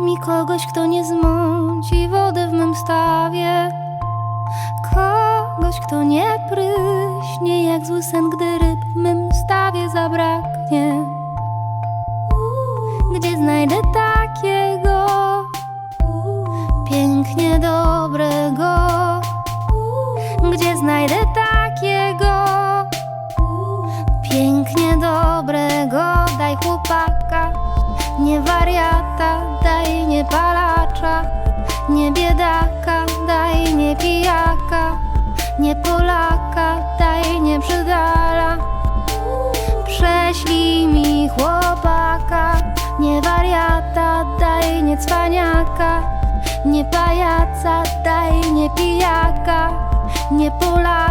mi kogoś, kto nie zmąci wody w mym stawie. Kogoś, kto nie pryśnie jak zły sen, gdy ryb w mym stawie zabraknie. Gdzie znajdę takiego pięknie dobrego? Gdzie znajdę takiego pięknie dobrego? Daj chłopaka, nie wariata, daj nie palacza, nie biedaka, daj nie pijaka, nie Polaka, daj nie brzydala. Prześlij mi chłopaka, nie wariata, daj nie cwaniaka, nie pajaca, daj nie pijaka, nie Polaka.